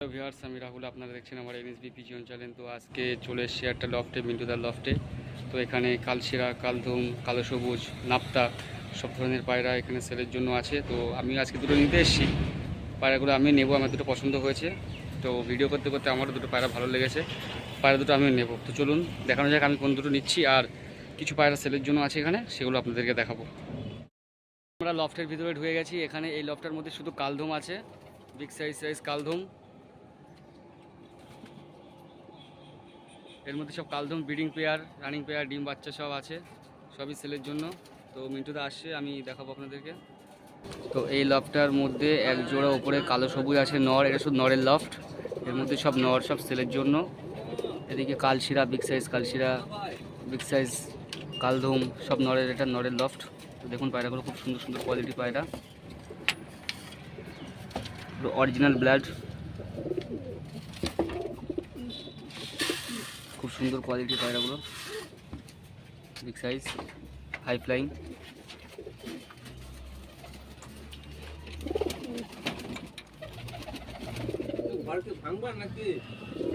Hello viewers আমি রাহুল, আপনারা দেখছেন আমার এনএসবি পিজিয়ন চ্যানেল তো আজকে চলে এসেছি একটা লফটে মিন্টুদার লফটে তো এখানে কালশিরা, কালধুম, কালো সবুজ, নাপ্তা, সব ধরনের পায়রা এখানে সেলের জন্য আছে। তো আমি আজকে দুটো নিতে এসেছি। পায়রাগুলো আমি নেব, আমার দুটো পছন্দ হয়েছে। তো ভিডিও করতে করতে আমারও দুটো পায়রা ভালো লেগেছে। পায়রা দুটো আমি নেব। তো চলুন, দেখানো যাক আমি কোন দুটো নিচ্ছি। আর কিছু পায়রা সেলের জন্য আছে এখানে, সেগুলো আপনাদেরকে দেখাবো। আমরা লফটের ভিতরে ঢুকে গেছি। এখানে এই লফটের মধ্যে শুধু কালধুম আছে। বিগ সাইজ সাইজ কালধুম। এর মধ্যে সব কালদম ব্রিডিং পেয়ার, রানিং পেয়ার, ডিম বাচ্চা সব আছে। সবই সেলের জন্য। তো মিন্টুদা আসছে, আমি দেখাবো আপনাদেরকে। তো এই লফটার মধ্যে এক জোড়া উপরে কালো সবুজ আছে নর, এটা শুধু নরের লফট এর মধ্যে সব নর সব সেলের জন্য। এদিকে কালশিরা বিগ সাইজ কালশিরা বিগ সাইজ কালধুম, সব নরের, এটা নরের লফট তো দেখুন পায়রাগুলো খুব সুন্দর সুন্দর কোয়ালিটি পায়রা। অরিজিনাল ব্লাড খুব সুন্দর কোয়ালিটির পায়রাগুলো। বিগ সাইজ হাই ফ্লাইং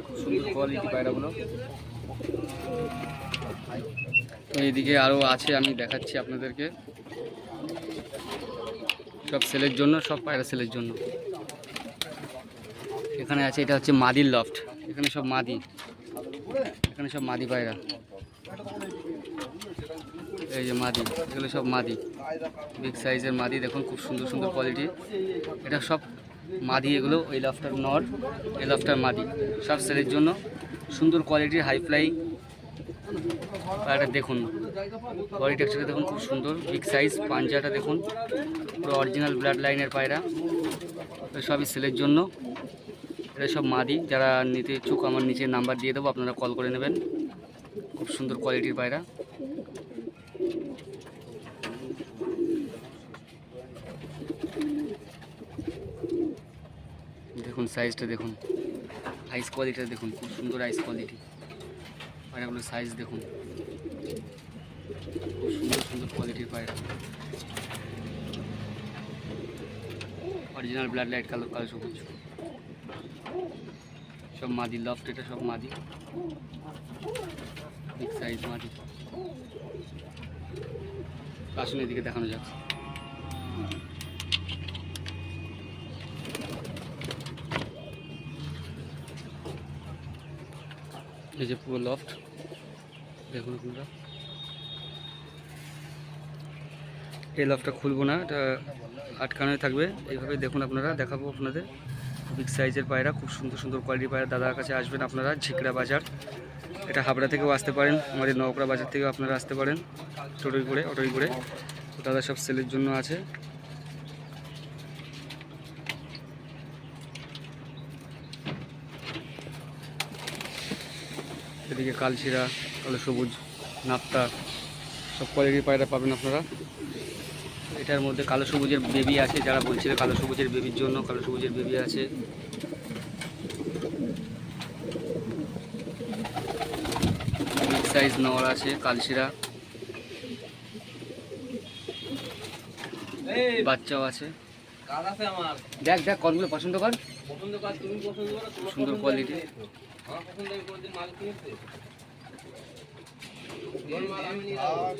খুব সুন্দর কোয়ালিটি পায়রাগুলো। তো এইদিকে আরও আছে আমি দেখাচ্ছি আপনাদেরকে। সব সেলের জন্য সব পায়রা সেলের জন্য। এখানে আছে এটা হচ্ছে মাদির লফট এখানে সব মাদি। এখানে সব মাদি পায়রা। এই যে মাদি, এগুলো সব মাদি। বিগ সাইজের মাদি, দেখুন খুব সুন্দর সুন্দর কোয়ালিটি এটা সব মাদি, এগুলো এই লাফটার নর, এই লাফটার মাদি। সব সেলের জন্য সুন্দর কোয়ালিটির হাই ফ্লাই পায়রাটা দেখুন বডি টেক্সচারটা দেখুন খুব সুন্দর। বিগ সাইজ পাঞ্জাটা দেখুন, পুরো অরিজিনাল ব্লাড লাইনের পায়রা। সবই সেলের জন্য। এটা সব মাদি, যারা নিতে ইচ্ছুক আমার নিচে নাম্বার দিয়ে দেবো, আপনারা কল করে নেবেন। খুব সুন্দর কোয়ালিটির পায়রা। দেখুন সাইজটা দেখুন। আইস কোয়ালিটিটা দেখুন, খুব সুন্দর আইস কোয়ালিটি পায়রাগুলোর সাইজ দেখুন। খুব সুন্দর সুন্দর কোয়ালিটির পায়রা। অরিজিনাল ব্লাড লাইট কালো কালো সবুজ। সব মাদি লফট এটা সব মাদি। বিগ সাইজ মাদি। আসুন এদিকে দেখানো যাক। এই যে পুরো লফট দেখুন আপনারা। এই লফটা খুলবো না, এটা আটকানোই থাকবে। এইভাবে দেখুন আপনারা, দেখাবো আপনাদের। বিগ সাইজের পায়রা, খুব সুন্দর সুন্দর কোয়ালিটির পায়রা দাদার কাছে আসবেন আপনারা, ঝিকড়া বাজার। এটা হাবড়া থেকেও আসতে পারেন, আমাদের নওকড়া বাজার থেকেও আপনারা আসতে পারেন টোটোই করে অটোই করে দাদা সব সেলের জন্য আছে। এদিকে কালশিরা, কালো সবুজ, নাপ্তা, সব কোয়ালিটির পায়রা পাবেন আপনারা। এটার মধ্যে কালো সবুজের বেবি আছে যারা বলছিল কালো সবুজের বেবির জন্য কালো সবুজের বেবি আছে। বিগ সাইজ নর আছে কালশিরা। বাচ্চাও আছে। দেখ দেখ কলগুলো পছন্দ কর। সুন্দর পছন্দ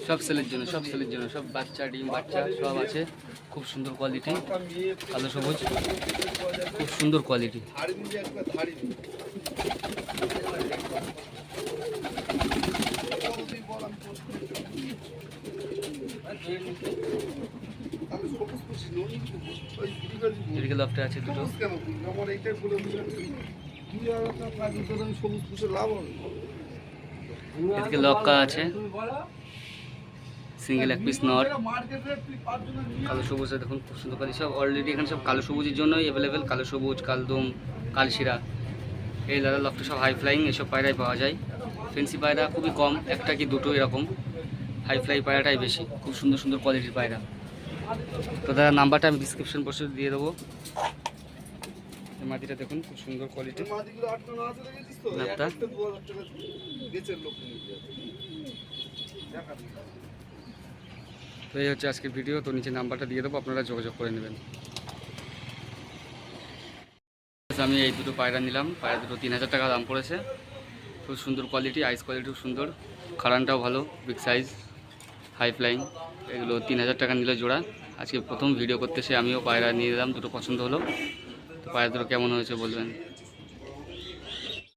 সব সেলের জন্য, সব সেলের জন্য, সব বাচ্চা, ডিম, বাচ্চা, সব আছে। খুব সুন্দর কোয়ালিটি কালো সবুজ, খুব সুন্দর কোয়ালিটি এদিকে আছে দুটো। এদিকে লক্কা আছে। সিঙ্গেল এক পিস নট। কালো সবুজে দেখুন, খুব সুন্দর কালি। সব অলরেডি এখানে সব কালো সবুজের জন্যই অ্যাভেলেবেল কালো সবুজ, কালদম, কালশিরা। এই লালা লফটে সব হাই ফ্লাইং এসব পায়রাই পাওয়া যায়। ফেন্সি পায়রা খুবই কম, একটা কি দুটো এরকম। হাই ফ্লাই পায়রাটাই বেশি, খুব সুন্দর সুন্দর কোয়ালিটির পায়রা। তো দাদা নাম্বারটা আমি ডিসক্রিপশন বক্সে দিয়ে দেবো। মাটিটা দেখুন খুব সুন্দর কোয়ালিটি? তো? এই হচ্ছে আজকের ভিডিও তো নিচে নাম্বারটা দিয়ে দেবো আপনারা যোগাযোগ করে নেবেন। আমি এই দুটো পায়রা নিলাম পায়রা দুটো তিন হাজার টাকা দাম পড়েছে। খুব সুন্দর কোয়ালিটি আইস কোয়ালিটিও সুন্দর। খারানটাও ভালো বিগ সাইজ হাই ফ্লাইং এগুলো তিন হাজার টাকা নিল জোড়া। আজকে প্রথম ভিডিও করতে সে আমিও পায়রা নিয়ে দিলাম দুটো পছন্দ হলো। পায়রা কেমন হয়েছে বলবেন?